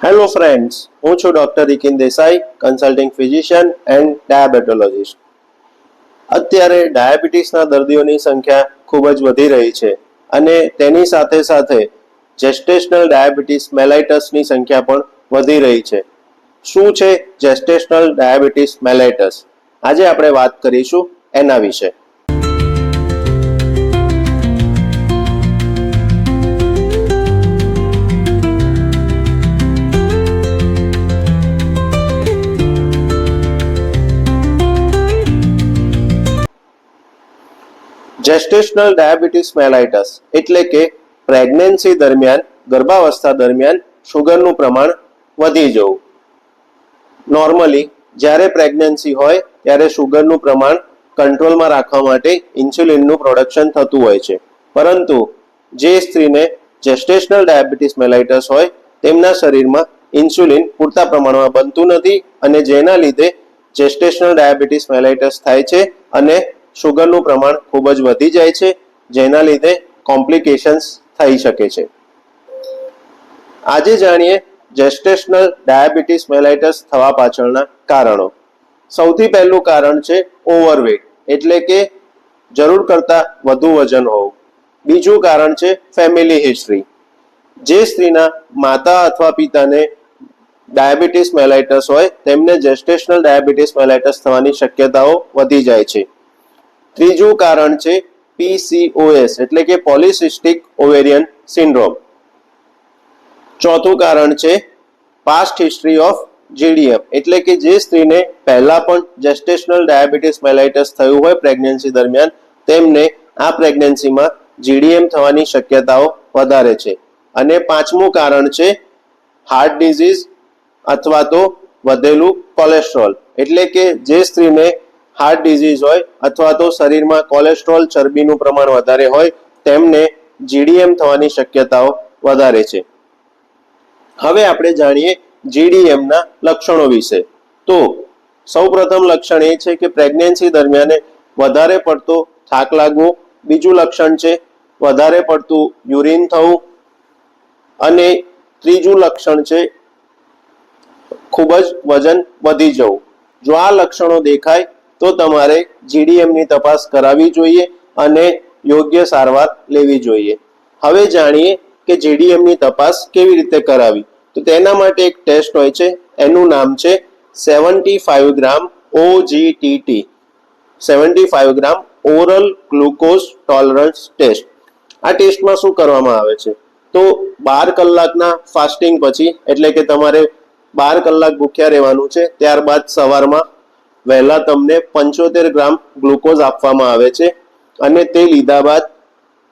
Hello friends હું છું doctor Rikin Desai consulting physician and diabetologist અત્યારે ડાયાબિટીસના દર્દીઓની સંખ્યા ખૂબ જ વધી રહી છે અને તેની સાથે સાથે જેસ્ટેશનલ ડાયાબિટીસ મેલાઇટસની સંખ્યા પણ વધી રહી છે. શું છે જેસ્ટેશનલ ડાયાબિટીસ મેલાઇટસ આજે આપણે વાત કરીશું એના વિશે. જેસ્ટેશનલ ડાયાબિટીસ મેલાઇટસ એટલે કે પ્રેગ્નન્સી દરમિયાન, ગર્ભાવસ્થા દરમિયાન શુગરનું પ્રમાણ વધી જવું. નોર્મલી જ્યારે પ્રેગ્નન્સી હોય, ત્યારે શુગરનું પ્રમાણ કંટ્રોલમાં રાખવા માટે ઇન્સ્યુલિનનું પ્રોડક્શન થતું હોય છે. પરંતુ, જે સ્ત્રીને જેસ્ટેશનલ ડાયાબિટીસ મેલાઇટસ હોય, તેમના શરીરમાં ઇન્સ્યુલિન પૂરતા પ્રમાણમાં બનતું નથી અને જેના લીધે જેસ્ટેશનલ ડાયાબિટીસ મેલાઇટસ થાય છે અને શુગરનું પ્રમાણ ખૂબ જ વધી જાય છે, જેના લીધે કોમ્પ્લિકેશન્સ થઈ શકે છે. આજે જાણીએ જેસ્ટેશનલ ડાયાબિટીસ મેલાઇટસ થવા પાછળના કારણો. સૌથી પહેલું કારણ છે ઓવરવેટ એટલે કે જરૂર કરતાં વધુ વજન હોવું. બીજું કારણ છે ફેમિલી હિસ્ટ્રી જે સ્ત્રીના માતા અથવા પિતાને ડાયાબિટીસ મેલાઇટસ હોય, તેમને જેસ્ટેશનલ ડાયાબિટીસ મેલાઇટસ થવાની શક્યતાઓ વધી જાય છે. ત્રીજું કારણ છે પીસીઓએસ એટલે કે પોલિસિસ્ટિક ઓવેરિયન સિન્ડ્રોમ ચોથું કારણ છે પાસ્ટ હિસ્ટ્રી ઓફ જીડીએફ એટલે કે જે સ્ત્રીને પહેલા પણ જેસ્ટેશનલ ડાયાબિટીસ મેલાઇટસ થયું હોય પ્રેગ્નન્સી દરમિયાન, તેમને આ પ્રેગ્નન્સીમાં જીડીએમ થવાની શક્યતાઓ વધારે છે. અને પાંચમું કારણ છે હાર્ટ ડિઝીઝ અથવા તો વધેલું કોલેસ્ટ્રોલ એટલે કે જે સ્ત્રીને હાર્ટ ડિઝીઝ હોય અથવા તો શરીરમાં કોલેસ્ટ્રોલ ચરબીનું પ્રમાણ વધારે હોય, તેમને જીડીએમ થવાની શક્યતાઓ વધારે છે. હવે આપણે જાણીએ જીડીએમના લક્ષણો વિશે. તો સૌપ્રથમ લક્ષણ એ છે કે પ્રેગ્નન્સી દરમિયાન વધારે પડતો થાક લાગવો. બીજું લક્ષણ છે વધારે પડતું યુરિન થવું. અને ત્રીજું લક્ષણ છે ખૂબ જ વજન વધી જવું. જો આ લક્ષણો દેખાય તો તમારે જીડીએમની તપાસ કરાવવી જોઈએ અને યોગ્ય સારવાર લેવી જોઈએ. હવે જાણીએ કે જીડીએમની તપાસ કેવી રીતે કરાવી. તો તેના માટે એક ટેસ્ટ હોય છે, એનું નામ છે seventy five gram OGTT seventy five gram oral glucose tolerance test. આ ટેસ્ટમાં શું કરવામાં આવે છે? તો બાર કલાકના ફાસ્ટિંગ પછી, એટલે કે તમારે બાર કલાક ભૂખ્યા રહેવાનું છે, ત્યારબાદ સવારમાં વહેલા તમને પંચોતેર ગ્રામ ગ્લુકોઝ આપવામાં આવે છે અને તે લીધા બાદ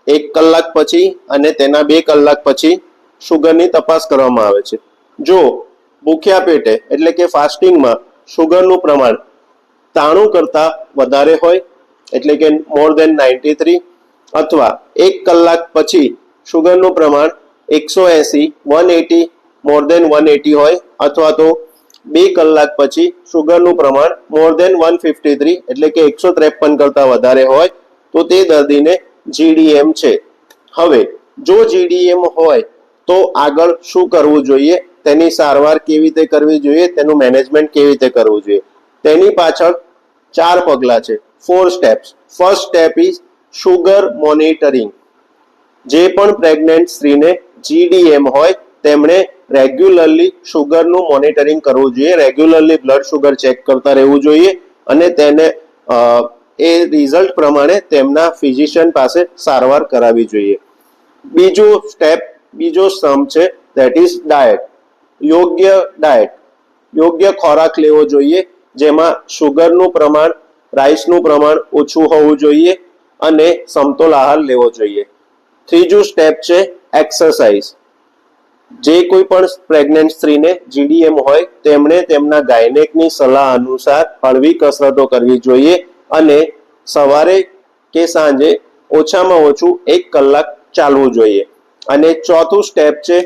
એક કલાક પછી અને તેના બે કલાક પછી શુગરની તપાસ કરવામાં આવે છે. જો ભૂખ્યા પેટે એટલે કે ફાસ્ટિંગમાં શુગરનું પ્રમાણ તાણું કરતાં વધારે હોય, એટલે કે મોર દેન નાઇન્ટી થ્રી અથવા એક કલાક પછી શુગરનું પ્રમાણ એકસો એસી, one eighty, more than one eighty હોય અથવા તો બે કલાક પછી શુગરનું પ્રમાણ more than one fifty three એટલે કે એકસો ત્રેપન કરતાં વધારે હોય, તો તે દર્દીને જીડીએમ છે. હવે, જો જીડીએમ હોય, તો આગળ શું કરવું જોઈએ? તેની સારવાર કેવી રીતે કરવી જોઈએ? તેનું મેનેજમેન્ટ કેવી રીતે કરવું જોઈએ? તેની પાછળ ચાર પગલાં છે. Four steps first step is sugar monitoring જે પણ પ્રેગ્નેન્ટ સ્ત્રીને જીડીએમ હોય, તેમણે રેગ્યુલરલી શુગરનું મોનિટરિંગ કરવું જોઈએ. રેગ્યુલરલી બ્લડ શુગર ચેક કરતા રહેવું જોઈએ અને તેને એ રિઝલ્ટ પ્રમાણે તેમના ફિઝિશિયન પાસે સારવાર કરાવવી જોઈએ. બીજું સ્ટેપ બીજો સ્તંભ છે ધેટ ઇઝ ડાયટ યોગ્ય ડાયટ યોગ્ય ખોરાક લેવો જોઈએ જેમાં શુગરનું પ્રમાણ રાઈસનું પ્રમાણ ઓછું હોવું જોઈએ અને સમતોલ આહાર લેવો જોઈએ. ત્રીજું સ્ટેપ છે એક્સરસાઇઝ જે કોઈ પણ પ્રેગ્નેન્ટ સ્ત્રીને જીડીએમ હોય, તેમણે તેમના ગાયનેકની સલાહ અનુસાર હળવી કસરતો કરવી જોઈએ અને સવારે કે સાંજે ઓછામાં ઓછું એક કલાક ચાલવું જોઈએ. અને ચોથું સ્ટેપ છે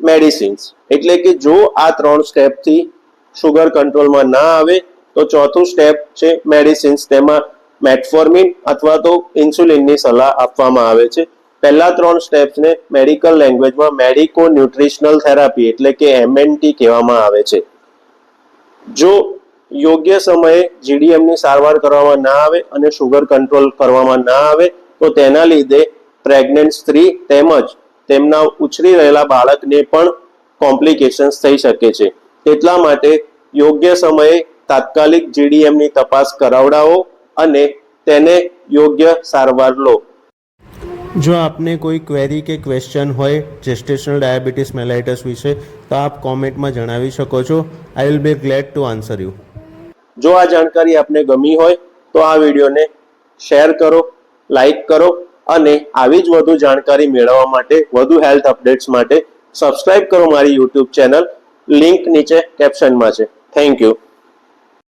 મેડિસિન્સ એટલે કે જો આ ત્રણ સ્ટેપથી શુગર કંટ્રોલમાં ના આવે, તો ચોથું સ્ટેપ છે મેડિસિન્સ તેમાં મેટફોર્મિન અથવા તો ઇન્સ્યુલિનની સલાહ આપવામાં આવે છે. પહેલા ત્રણ સ્ટેપ્સને મેડિકલ લેંગ્વેજમાં મેડિકો ન્યુટ્રિશનલ થેરાપી એટલે કે એમએનટી કહેવામાં આવે છે. જો યોગ્ય સમયે જીડીએમની સારવાર કરવામાં ના આવે અને શુગર કંટ્રોલ કરવામાં ના આવે, તો તેના લીધે પ્રેગ્નન્ટ સ્ત્રી તેમજ તેમના ઉછરી રહેલા બાળકને પણ કોમ્પ્લિકેશન્સ થઈ શકે છે. એટલા માટે યોગ્ય સમયે તાત્કાલિક જીડીએમની તપાસ કરાવડાવો અને તેને યોગ્ય સારવાર લો. જો આપને કોઈ ક્વેરી કે ક્વેશ્ચન હોય જેસ્ટેશનલ ડાયાબિટીસ મેલાઇટસ વિશે, તો આપ કોમેન્ટમાં જણાવી શકો છો. I will be glad to answer you જો આ જાણકારી આપને ગમી હોય, તો આ વિડીયોને શેર કરો લાઈક કરો અને આવી જ વધુ જાણકારી મેળવવા માટે, વધુ હેલ્થ અપડેટ્સ માટે સબસ્ક્રાઇબ કરો મારી યુટ્યુબ ચેનલ લિંક નીચે કેપ્શનમાં છે. Thank you